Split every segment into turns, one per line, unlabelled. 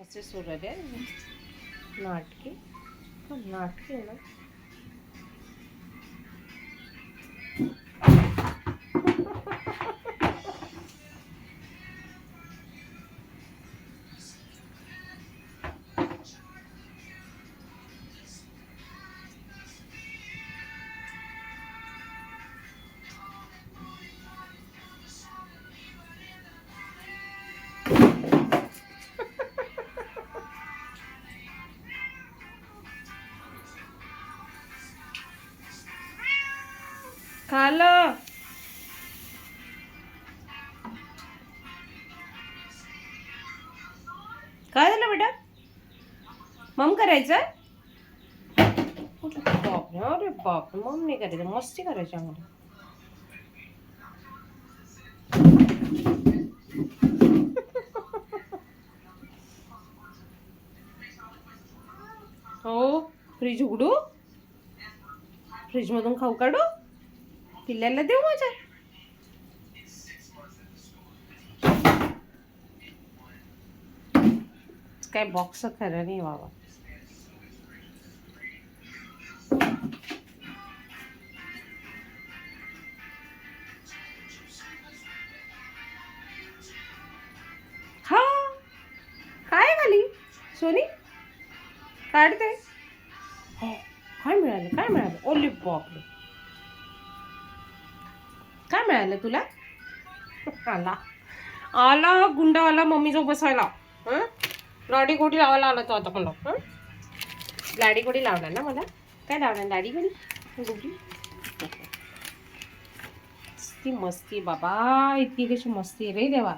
असे सुरले नाटके पण खालं. काय झालं बेटा? मम करायचं बापरे अरे बापरे मम नाही करायचं मस्ती करायची आम्हाला. हो फ्रीज उघडू? फ्रीजमधून खाऊ काढू? पिल्ल्याला देऊ माझ्या काय बॉक्स खरं नाही बाबा। हा। काय खाली? सोनी? काढते काय मिळालं काय मिळालं ओली काय मिळालं तुला? आला. आला गुंडावाला मम्मीजवळ बसायला. हं? लाडी गोडी लावायला आला तो आता मला. हं? लाडी गोडी लावणार ना मला? काय लावणार लाडी गोडी? गोडी? मस्ती मस्ती बाबा. इतकी कशी मस्ती आहे रे देवा.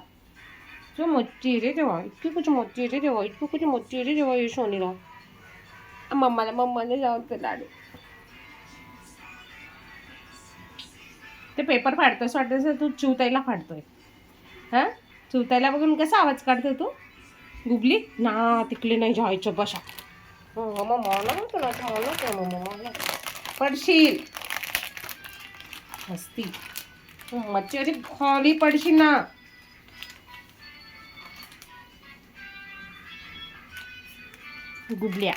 जो मच्छी रे देवा. इतकी कुठे मच्छी रे देवा. इतकी कुठे मच्छी रे देवा ये मम्माला मम्माने जाऊन ते लाडू. ते पेपर फाडतोस वाटतं तू चिवताईला फाडतोय. हां? चिवताईला बघून कसा आवाज काढतोय तू? गुबली? ना तिकडे नाही जायचं बशा मला मला मम्मा मला पडशील. मस्ती मच्छी अरे खाली पडशील ना. गुबल्या.